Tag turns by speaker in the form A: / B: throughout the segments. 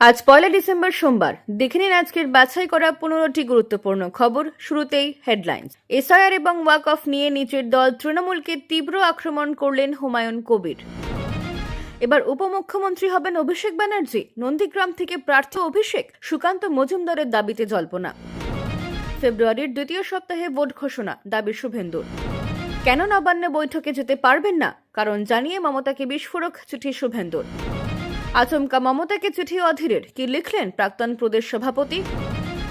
A: আজ পয়লা ডিসেম্বর সোমবার। দেখে নিন আজকের বাছাই করা পনেরোটি গুরুত্বপূর্ণ খবর। শুরুতেই হেডলাইন্স এসআইআর এবং ওয়াক অফ নিয়ে নিচের দল তৃণমূলকে তীব্র আক্রমণ করলেন হুমায়ুন কবির। এবার উপমুখ্যমন্ত্রী হবেন অভিষেক ব্যানার্জি। নন্দীগ্রাম থেকে প্রার্থী অভিষেক, সুকান্ত মজুমদারের দাবিতে জল্পনা। ফেব্রুয়ারির দ্বিতীয় সপ্তাহে ভোট ঘোষণা, দাবি শুভেন্দুর। কেন নবান্নে বৈঠকে যেতে পারবেন না? কারণ জানিয়ে মমতাকে বিস্ফোরক, চিঠি শুভেন্দুর। আচমকা মমতাকে চিঠি অধীরের কি লিখলেন প্রাক্তন প্রদেশ সভাপতি?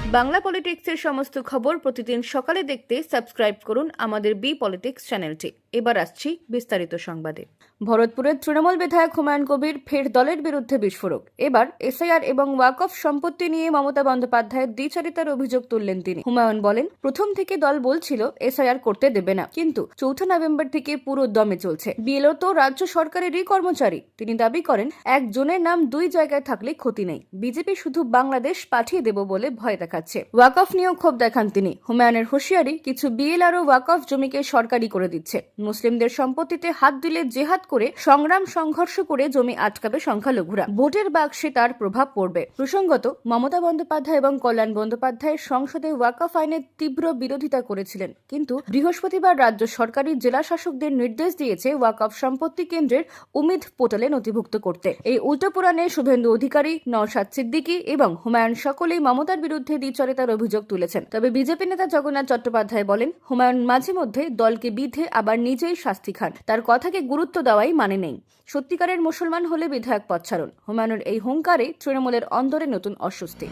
A: বাংলা পলিটিক্সের সমস্ত খবর প্রতিদিন সকালে দেখতে সাবস্ক্রাইব করুন আমাদের বি পলিটিক্স চ্যানেলটি। এবার আসছি বিস্তারিত সংবাদে। ভরতপুরের তৃণমূল বিধায়ক হুমায়ুন কবির ফের দলের বিরুদ্ধে বিস্ফোরক। এবার এসআইআর এবং ওয়াকফ সম্পত্তি নিয়ে মমতা বন্দ্যোপাধ্যায়ের দ্বিচারিতার অভিযোগ তুললেন তিনি। হুমায়ুন বলেন, প্রথম থেকে দল বলছিল এসআইআর করতে দেবে না, কিন্তু চৌঠা নভেম্বর থেকে পুরো দমে চলছে। বিএলও তো রাজ্য সরকারেরই কর্মচারী। তিনি দাবি করেন, একজনের নাম দুই জায়গায় থাকলে ক্ষতি নেই। বিজেপি শুধু বাংলাদেশ পাঠিয়ে দেব বলে ভয় দেখাচ্ছে। ওয়াকফ নিয়েও ক্ষোভ দেখান তিনি। হুমায়ুনের হুঁশিয়ারি, কিছু বিএলআরও ওয়াকফ জমিকে সরকারি করে দিচ্ছে। মুসলিমদের সম্পত্তিতে হাত দিলে জেহাদ করে, সংগ্রাম সংঘর্ষ করে জমি আটকাবে সংখ্যালঘুরা। ভোটের বাক্সে তার প্রভাব পড়বে। প্রসঙ্গত, মমতা বন্দ্যোপাধ্যায় এবং কল্যাণ বন্দ্যোপাধ্যায় সংসদে ওয়াকফ আইনের তীব্র বিরোধিতা করেছিলেন। কিন্তু বৃহস্পতিবার রাজ্য সরকারি জেলা শাসকদের নির্দেশ দিয়েছে ওয়াকফ সম্পত্তি কেন্দ্রের উমিদ পোর্টালে নথিভুক্ত করতে। এই উল্টো পুরাণে শুভেন্দু অধিকারী, নওশাদ সিদ্দিকী এবং হুমায়ুন সকলেই মমতার বিরুদ্ধে দ্বিচরিতার অভিযোগ তুলেছেন। তবে বিজেপি নেতা জগন্নাথ চট্টোপাধ্যায় বলেন, হুমায়ুন মাঝে মধ্যে দলকে বিধে আবার নিজেই শাস্তি খান। তার কথাকে গুরুত্ব দেওয়াই মানে নেই। সত্যিকারের মুসলমান হলে বিধায়ক ছাড়ুন। হুমায়ুনের এই হুঙ্কারে তৃণমূলের অন্দরে নতুন অস্বস্তি।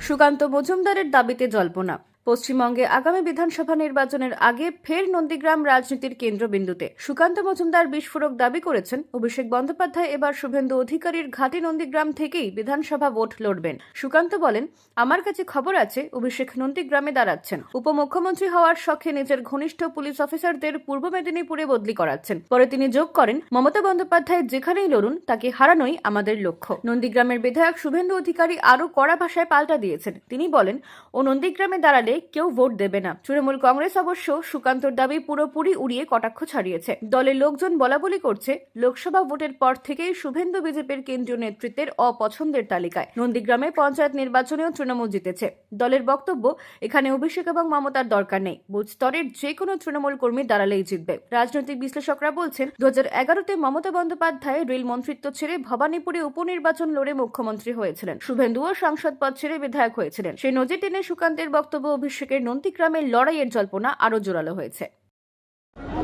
A: সুকান্ত মজুমদারের দাবিতে জল্পনা। পশ্চিমবঙ্গে আগামী বিধানসভা নির্বাচনের আগে ফের নন্দীগ্রাম রাজনীতির কেন্দ্রবিন্দুতে। সুকান্ত মজুমদার বিস্ফোরক দাবি করেছেন। অভিষেক বন্দ্যোপাধ্যায় এবার শুভেন্দু অধিকারীর ঘাটি নন্দীগ্রাম থেকেই বিধানসভা ভোট লড়বেন। সুকান্ত বলেন, আমার কাছে খবর আছে, অভিষেক নন্দীগ্রামে দাঁড়াচ্ছেন। উপমুখ্যমন্ত্রী হওয়ার শখে নিজের ঘনিষ্ঠ পুলিশ অফিসারদের পূর্ব মেদিনীপুরে বদলি করাচ্ছেন। পরে তিনি যোগ করেন, মমতা বন্দ্যোপাধ্যায় যেখানেই লড়ুন, তাকে হারানোই আমাদের লক্ষ্য। নন্দীগ্রামের বিধায়ক শুভেন্দু অধিকারী আরও কড়া ভাষায় পাল্টা দিয়েছেন। তিনি বলেন, ও নন্দীগ্রামে দাঁড়ালে কেউ ভোট দেবে না। তৃণমূল কংগ্রেস অবশ্য সুকান্তর দাবি পুরোপুরি উড়িয়ে কটাক্ষ ছাড়িয়েছে। দলের লোকজন বলাবলি করছে, লোকসভা ভোটের পর থেকেই শুভেন্দু বিজেপির কেন্দ্রীয় নেতৃত্বের অপছন্দের তালিকায়। নন্দীগ্রামে পঞ্চায়েত নির্বাচনেও তৃণমূল জিতেছে। দলের বক্তব্য, এখানে অভিষেক এবং মমতার দরকার নেই। বুথ স্তরের যে কোনো তৃণমূল কর্মী দাঁড়ালেই জিতবে। রাজনৈতিক বিশ্লেষকরা বলছেন দু হাজার এগারোতে মমতা বন্দ্যোপাধ্যায় রেল মন্ত্রিত্ব ছেড়ে ভবানীপুরে উপনির্বাচন লড়ে মুখ্যমন্ত্রী হয়েছিলেন। শুভেন্দুও সাংসদ পদ ছেড়ে বিধায়ক হয়েছিলেন। সেই নজির টেনে সুকান্তের বক্তব্য অভিষেকের নন্দীগ্রামের লড়াইয়ের জল্পনা আরও জোরালো হয়েছে।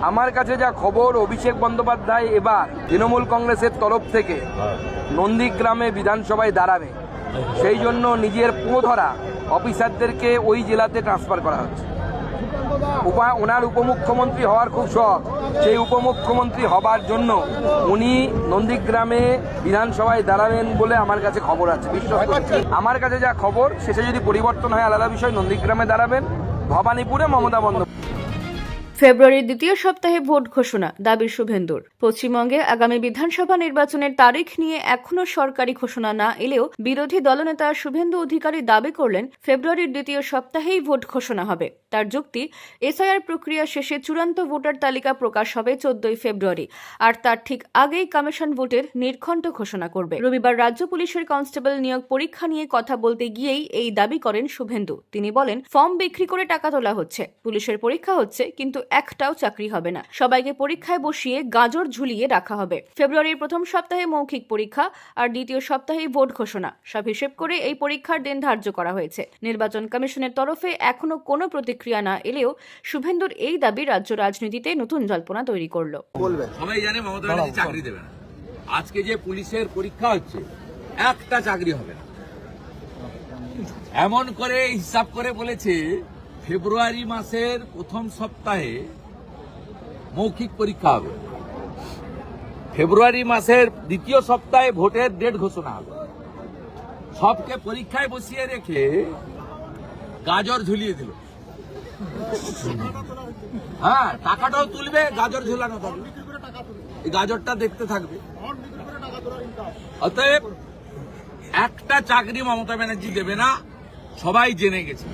B: আমার কাছে যা খবর, অভিষেক বন্দ্যোপাধ্যায় এবার তৃণমূল কংগ্রেসের তরফ থেকে নন্দীগ্রামে বিধানসভায় দাঁড়াবে। সেই জন্য নিজের পোধরা অফিসারদেরকে ওই জেলাতে ট্রান্সফার করা হচ্ছে। ওনার উপমুখ্যমন্ত্রী হওয়ার খুব শখ। সেই উপমুখ্যমন্ত্রী হবার জন্য উনি নন্দীগ্রামে বিধানসভায় দাঁড়াবেন বলে আমার কাছে খবর আছে। বিশ্বাস আমার কাছে যা খবর, শেষে যদি পরিবর্তন হয়, আলাদা বিষয়, নন্দীগ্রামে দাঁড়াবেন, ভবানীপুরে মমতা বন্দ্যোপাধ্যায়।
A: ফেব্রুয়ারির দ্বিতীয় সপ্তাহে ভোট ঘোষণা, দাবি শুভেন্দুর। পশ্চিমবঙ্গে আগামী বিধানসভা নির্বাচনের তারিখ নিয়ে এখনও সরকারি ঘোষণা না এলেও বিরোধী দলনেতা শুভেন্দু অধিকারী দাবি করলেন, ফেব্রুয়ারির দ্বিতীয় সপ্তাহেই ভোট ঘোষণা হবে। তার যুক্তি, এসআইআর প্রক্রিয়া শেষে চূড়ান্ত ভোটার তালিকা প্রকাশ হবে চোদ্দই ফেব্রুয়ারি, আর তার ঠিক আগেই কমিশন ভোটের নির্ঘণ্ট ঘোষণা করবে। রবিবার রাজ্য পুলিশের কনস্টেবল নিয়োগ পরীক্ষা নিয়ে কথা বলতে গিয়েই এই দাবি করেন শুভেন্দু। তিনি বলেন, ফর্ম বিক্রি করে টাকা তোলা হচ্ছে, পুলিশের পরীক্ষা হচ্ছে, কিন্তু একটাও চাকরি হবে না। সবাইকে পরীক্ষায় বসিয়ে গাজর ঝুলিয়ে রাখা হবে। ফেব্রুয়ারির প্রথম সপ্তাহে মৌখিক পরীক্ষা আর দ্বিতীয় সপ্তাহে ভোট ঘোষণা। সব হিসেব করে এই পরীক্ষার দিন ধার্য করা হয়েছে। নির্বাচন কমিশনের তরফে এখনও কোনো প্রতিক্রিয়া না এলেও শুভেন্দুর এই দাবি রাজ্য রাজনীতিতে নতুন জল্পনা তৈরি করল।
C: বলবেন।
D: সবাই জানে মমতা ব্যানার্জি চাকরি দেবে না। আজকে যে পুলিশের পরীক্ষা হচ্ছে একটা চাকরি হবে না। এমন করে হিসাব করে বলেছে ফেব্রুয়ারি মাসের প্রথম সপ্তাহে মৌখিক পরীক্ষা হবে। ফেব্রুয়ারি মাসের দ্বিতীয় সপ্তাহে ভোটের ডেট ঘোষণা হবে। সবকে পরীক্ষায় বসিয়ে রেখে গাজর ঝুলিয়ে দিল। হ্যাঁ টাকাটাও তুলবে, গাজর ঝুলানো থাকবে। গাজরটা দেখতে থাকবে। অতএব একটা চাকরি মমতা ব্যানার্জি দেবে না, সবাই জেনে গেছে।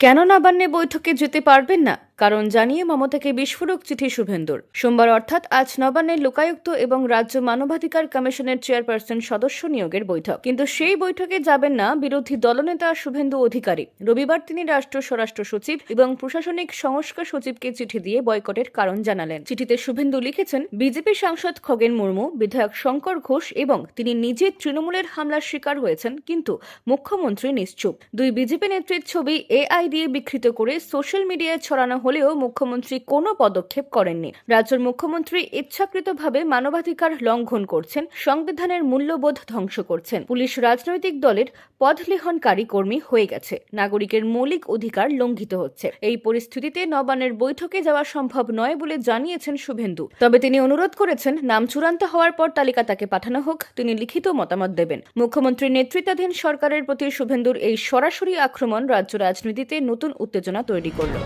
A: কেন বান্নে বৈঠকে যেতে পারবেন না? কারণ জানিয়ে মমতাকে বিস্ফোরক চিঠি শুভেন্দুর। সোমবার অর্থাৎ আজ নবান্নের লোকায়ুক্ত এবং রাজ্য মানবাধিকার কমিশনের চেয়ারপারসন সদস্য নিয়োগের বৈঠক। কিন্তু সেই বৈঠকে যাবেন না বিরোধী দলনেতা শুভেন্দু অধিকারী। রবিবার তিনি রাষ্ট্র স্বরাষ্ট্র সচিব এবং প্রশাসনিক সংস্কার সচিবকে চিঠি দিয়ে বয়কটের কারণ জানালেন। চিঠিতে শুভেন্দু লিখেছেন, বিজেপি সাংসদ খগেন মুর্মু, বিধায়ক শঙ্কর ঘোষ এবং তিনি নিজে তৃণমূলের হামলার শিকার হয়েছেন কিন্তু মুখ্যমন্ত্রী নিশ্চুপ। দুই বিজেপি নেত্রীর ছবি এআই দিয়ে বিকৃত করে সোশ্যাল মিডিয়ায় ছড়ানো হলেও মুখ্যমন্ত্রী কোনো পদক্ষেপ করেননি। রাজ্যের মুখ্যমন্ত্রী ইচ্ছাকৃতভাবে মানবাধিকার লঙ্ঘন করছেন, সংবিধানের মূল্যবোধ ধ্বংস করছেন। পুলিশ রাজনৈতিক দলের পদলেহনকারী কর্মী হয়ে গেছে। নাগরিকের মৌলিক অধিকার লঙ্ঘিত হচ্ছে। এই পরিস্থিতিতে নবানের বৈঠকে যাওয়া সম্ভব নয় বলে জানিয়েছেন শুভেন্দু। তবে তিনি অনুরোধ করেছেন, নাম চূড়ান্ত হওয়ার পর তালিকা তাকে পাঠানো হোক, তিনি লিখিত মতামত দেবেন। মুখ্যমন্ত্রীর নেতৃত্বাধীন সরকারের প্রতি শুভেন্দুর এই সরাসরি আক্রমণ রাজ্য রাজনীতিতে নতুন উত্তেজনা তৈরি করল।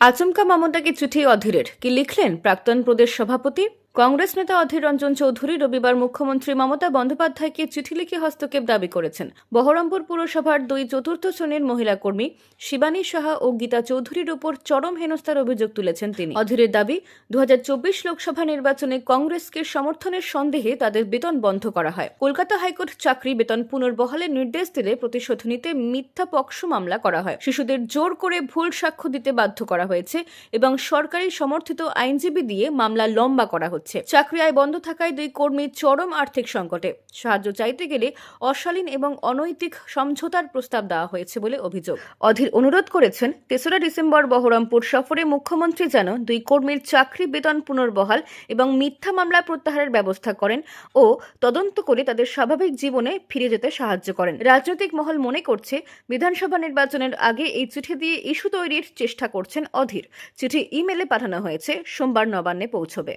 A: আচমকা মমতাকে চিঠি অধীরের কি লিখলেন প্রাক্তন প্রদেশ সভাপতি কংগ্রেস নেতা অধীর রঞ্জন চৌধুরী রবিবার মুখ্যমন্ত্রী মমতা বন্দ্যোপাধ্যায়কে চিঠি লিখে হস্তক্ষেপ দাবি করেছেন। বহরমপুর পুরসভার দুই চতুর্থ শ্রেণির মহিলা কর্মী শিবানী সাহা ও গীতা চৌধুরীর উপর চরম হেনস্থার অভিযোগ তুলেছেন তিনি। অধীরের দাবি, দুহাজার চব্বিশ লোকসভা নির্বাচনে কংগ্রেসকে সমর্থনের সন্দেহে তাদের বেতন বন্ধ করা হয়। কলকাতা হাইকোর্ট চাকরি বেতন পুনর্বহালের নির্দেশ দিলে প্রতিশোধ নিতে মিথ্যা পক্ষ মামলা করা হয়। শিশুদের জোর করে ভুল সাক্ষ্য দিতে বাধ্য করা হয়েছে এবং সরকারি সমর্থিত আইনজীবী দিয়ে মামলা লম্বা করা হচ্ছে। চাকরি আয় বন্ধ থাকায় দুই কর্মী চরম আর্থিক সংকটে। সাহায্য চাইতে গেলে অশালীন এবং অনৈতিক সমঝোতার প্রস্তাব দেওয়া হয়েছে বলে অভিযোগ। অধীর অনুরোধ করেছেন, তেসরা ডিসেম্বর বহরমপুর সফরে মুখ্যমন্ত্রী যেন দুই কর্মীর চাকরি বেতন পুনর্বহাল এবং মিথ্যা মামলা প্রত্যাহারের ব্যবস্থা করেন ও তদন্ত করে তাদের স্বাভাবিক জীবনে ফিরে যেতে সাহায্য করেন। রাজনৈতিক মহল মনে করছে, বিধানসভা নির্বাচনের আগে এই চিঠি দিয়ে ইস্যু তৈরির চেষ্টা করছেন অধীর। চিঠি ইমেলে পাঠানো হয়েছে, সোমবার নবান্নে পৌঁছবে।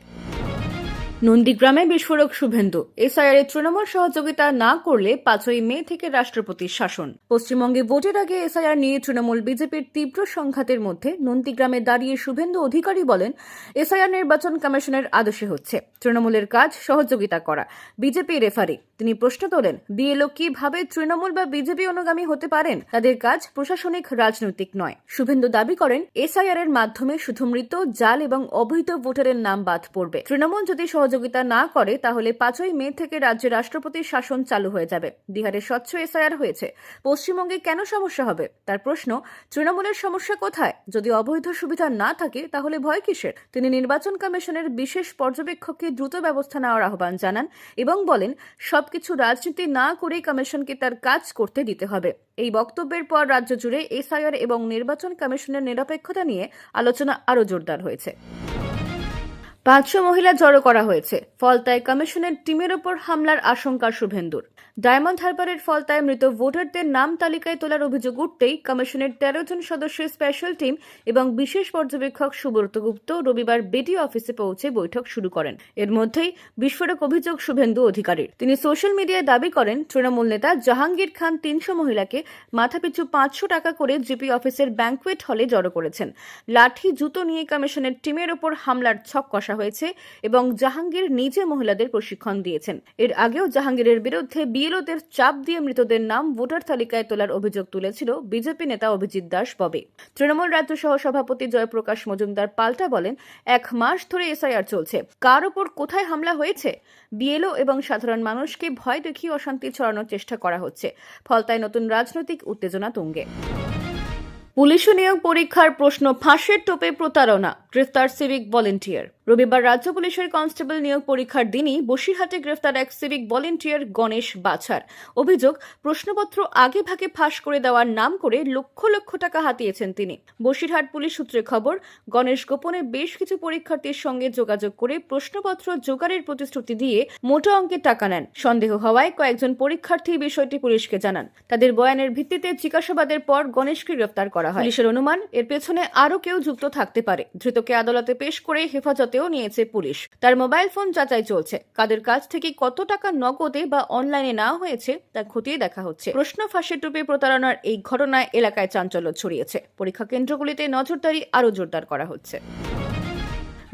A: নন্দীগ্রামে বিস্ফোরক শুভেন্দু। এসআইআর তৃণমূল সহযোগিতা না করলে পাঁচই মে থেকে রাষ্ট্রপতির শাসন। পশ্চিমবঙ্গে ভোটের আগে এসআইআর নিয়ে তৃণমূল বিজেপির তীব্র সংঘাতের মধ্যে নন্দীগ্রামে দাঁড়িয়ে শুভেন্দু অধিকারী বলেন এসআইআর নির্বাচন কমিশনের আদেশে হচ্ছে। তৃণমূলের কাজ, সহযোগিতা করা। BJP referee. তিনি প্রশ্ন তোলেন, বিএলও কীভাবে তৃণমূল বা বিজেপি অনুগামী হতে পারেন? তাদের কাজ প্রশাসনিক, রাজনৈতিক নয়। শুভেন্দু দাবি করেন এসআইআর এর মাধ্যমে শুধু মৃত, জাল এবং অবৈধ ভোটারের নাম বাদ পড়বে। তৃণমূল যদি সহযোগিতা না করে তাহলে পাঁচই মে থেকে রাজ্যে রাষ্ট্রপতির শাসন চালু হয়ে যাবে। বিহারে স্বচ্ছ এসআইআর হয়েছে। পশ্চিমবঙ্গে কেন সমস্যা হবে? তার প্রশ্ন, তৃণমূলের সমস্যা কোথায়? যদি অবৈধ সুবিধা না থাকে, তাহলে ভয় কিসের? তিনি নির্বাচন কমিশনের বিশেষ পর্যবেক্ষককে দ্রুত ব্যবস্থা নেওয়ার আহ্বান জানান এবং বলেন, সবকিছু রাজনীতি না করেই কমিশনকে তার কাজ করতে দিতে হবে। এই বক্তব্যের পর রাজ্য জুড়ে এসআইআর এবং নির্বাচন কমিশনের নিরপেক্ষতা নিয়ে আলোচনা আরও জোরদার হয়েছে। পাঁচশো মহিলা জড়ো করা হয়েছে। ফলতায় কমিশনের টিমের ওপর হামলার আশঙ্কা শুভেন্দুর। ডায়মন্ড হারবারের ফলতায় মৃত ভোটারদের নাম তালিকায় তোলার অভিযোগ উঠতেই কমিশনের তেরো জন সদস্যের স্পেশাল টিম এবং বিশেষ পর্যবেক্ষক সুব্রত গুপ্ত রবিবার বিডিও অফিসে পৌঁছে বৈঠক শুরু করেন। এর মধ্যেই বিস্ফোরক অভিযোগ শুভেন্দু অধিকারীর। তিনি সোশ্যাল মিডিয়ায় দাবি করেন, তৃণমূল নেতা জাহাঙ্গীর খান তিনশো মহিলাকে মাথাপিছু পাঁচশো টাকা করে জিপি অফিসের ব্যাংকুয়েট হলে জড়ো করেছেন। লাঠি, জুতো নিয়ে কমিশনের টিমের ওপর হামলার ছক কষা হয়েছে এবং জাহাঙ্গীর নিজে মহিলাদের প্রশিক্ষণ দিয়েছেন। এর আগেও জাহাঙ্গীরের বিরুদ্ধে বিএলওদের চাপ দিয়ে মৃতদের নাম ভোটার তালিকায় তোলার অভিযোগ তুলেছিল বিজেপি নেতা অভিজিৎ দাস ববে। তৃণমূল রাজ্য সহ সভাপতি জয়প্রকাশ মজুমদার পাল্টা বলেন, এক মাস ধরে এসআইআর চলছে। কার ওপর কোথায় হামলা হয়েছে? বিএলও এবং সাধারণ মানুষকে ভয় দেখিয়ে অশান্তি ছড়ানোর চেষ্টা করা হচ্ছে। ফলতায় নতুন রাজনৈতিক উত্তেজনা তুঙ্গে। পুলিশ নিয়োগ পরীক্ষার প্রশ্ন ফাঁসের টোপে প্রতারণা, গ্রেফতার সিভিক ভলেন্টিয়ার। রবিবার রাজ্য পুলিশের কনস্টেবল নিয়োগ পরীক্ষার দিনই বসিরহাটে গ্রেফতার এক সিভিক ভলেন্টিয়ার গণেশ বাছার। অভিযোগ, প্রশ্নপত্র আগে ভাগে ফাঁস করে দেওয়ার নাম করে লক্ষ লক্ষ টাকা হাতিয়েছেন তিনি। বসিরহাট পুলিশ সূত্রে খবর, গণেশ গোপনে বেশ কিছু পরীক্ষার্থীর সঙ্গে যোগাযোগ করে প্রশ্নপত্র জোগাড়ের প্রতিশ্রুতি দিয়ে মোটা অঙ্কের টাকা নেন। সন্দেহ হওয়ায় কয়েকজন পরীক্ষার্থী বিষয়টি পুলিশকে জানান। তাদের বয়ানের ভিত্তিতে জিজ্ঞাসাবাদের পর গণেশকে গ্রেফতার করা হয়। পুলিশের অনুমান, এর পেছনে আরও কেউ যুক্ত থাকতে পারে। ধৃতকে আদালতে পেশ করে হেফাজতেও নিয়েছে পুলিশ। তার মোবাইল ফোন যাচাই চলছে। কাদের কাছ থেকে কত টাকা নগদে বা অনলাইনে নেওয়া হয়েছে তা খতিয়ে দেখা হচ্ছে। প্রশ্ন ফাঁসের টুপে প্রতারণার এই ঘটনায় এলাকায় চাঞ্চল্য ছড়িয়েছে। পরীক্ষা কেন্দ্রগুলিতে নজরদারি আরও জোরদার করা হচ্ছে।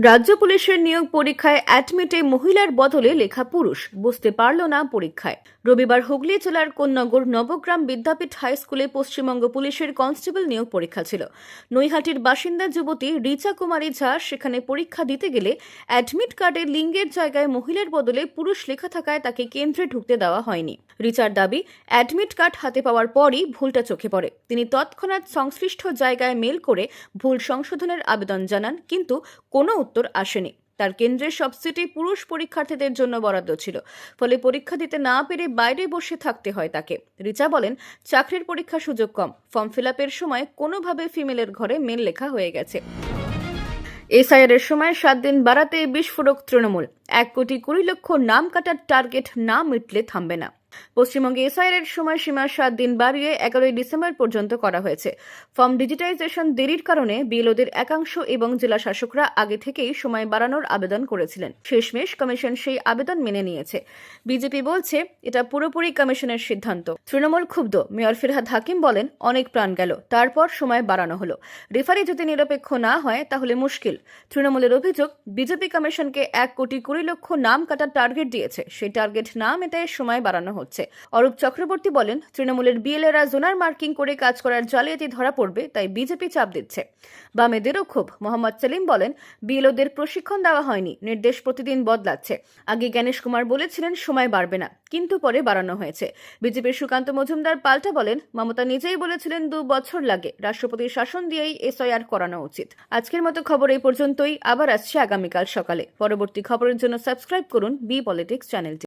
A: রাজ্য পুলিশের নিয়োগ পরীক্ষায় অ্যাডমিটে মহিলার বদলে লেখা পুরুষ। বুঝতে পারল না পরীক্ষায়। রবিবার হুগলি জেলার কোন্নগর নবগ্রাম বিদ্যাপীঠ হাই স্কুলে পশ্চিমবঙ্গ পুলিশের কনস্টেবল নিয়োগ পরীক্ষা ছিল। নৈহাটির বাসিন্দা যুবতী রিচা কুমারী ঝা সেখানে পরীক্ষা দিতে গেলে অ্যাডমিট কার্ডে লিঙ্গের জায়গায় মহিলার বদলে পুরুষ লেখা থাকায় তাকে কেন্দ্রে ঢুকতে দেওয়া হয়নি। রিচার দাবি, অ্যাডমিট কার্ড হাতে পাওয়ার পরই ভুলটা চোখে পড়ে। তিনি তৎক্ষণাৎ সংশ্লিষ্ট জায়গায় মেল করে ভুল সংশোধনের আবেদন জানান, কিন্তু কোনো উত্তর আসেনি। তার কেন্দ্রের সব সিটি পুরুষ পরীক্ষার্থীদের জন্য বরাদ্দ ছিল। ফলে পরীক্ষা দিতে না পেরে বাইরে বসে থাকতে হয় তাকে। রিচা বলেন, চাকরির পরীক্ষা সুযোগ কম। ফর্ম ফিল সময় কোনোভাবে ফিমেলের ঘরে মেল লেখা হয়ে গেছে। এসআইআর এর সময় সাত দিন বাড়াতে বিস্ফোরক তৃণমূল। এক কোটি কুড়ি লক্ষ নাম কাটার টার্গেট না মিটলে থামবে না। পশ্চিমবঙ্গে এসআইআর এর সময়সীমা সাত দিন বাড়িয়ে এগারোই ডিসেম্বর পর্যন্ত করা হয়েছে। ফর্ম ডিজিটাইজেশন দেরির কারণে বিএলওদের একাংশ এবং জেলা শাসকরা আগে থেকেই সময় বাড়ানোর আবেদন করেছিলেন। শেষমেশ কমিশন সেই আবেদন মেনে নিয়েছে। বিজেপি বলছে, এটা পুরোপুরি কমিশনের সিদ্ধান্ত। তৃণমূল ক্ষুব্ধ। মেয়র ফিরহাদ হাকিম বলেন, অনেক প্রাণ গেল। তারপর সময় বাড়ানো হলো। রেফারি যদি নিরপেক্ষ না হয়, তাহলে মুশকিল। তৃণমূলের অভিযোগ, বিজেপি কমিশনকে এক কোটি কুড়ি লক্ষ নাম কাটার টার্গেট দিয়েছে। সেই টার্গেট না মেটায় সময় বাড়ানো হচ্ছে। অরূপ চক্রবর্তী বলেন, তৃণমূলের বিএলএরা জোনার মার্কিং করে কাজ করার জালিয়াতি ধরা পড়বে, তাই বিজেপি চাপ দিচ্ছে। বামেদেরও ক্ষোভ। মোহাম্মদ সেলিম বলেন, বিএলওদের প্রশিক্ষণ দেওয়া হয়নি, নির্দেশ প্রতিদিন বদলাচ্ছে। আগে জ্ঞানেশ কুমার বলেছিলেন, সময় বাড়বে না, কিন্তু পরে বাড়ানো হয়েছে। বিজেপির সুকান্ত মজুমদার পাল্টা বলেন, মমতা নিজেই বলেছিলেন, দু বছর লাগে, রাষ্ট্রপতির শাসন দিয়েই এসআইআর করানো উচিত। আজকের মতো খবর এই পর্যন্তই, আবার আসছে আগামীকাল সকালে। পরবর্তী খবরের জন্য সাবস্ক্রাইব করুন, বি পলিটিক্স চ্যানেলটি।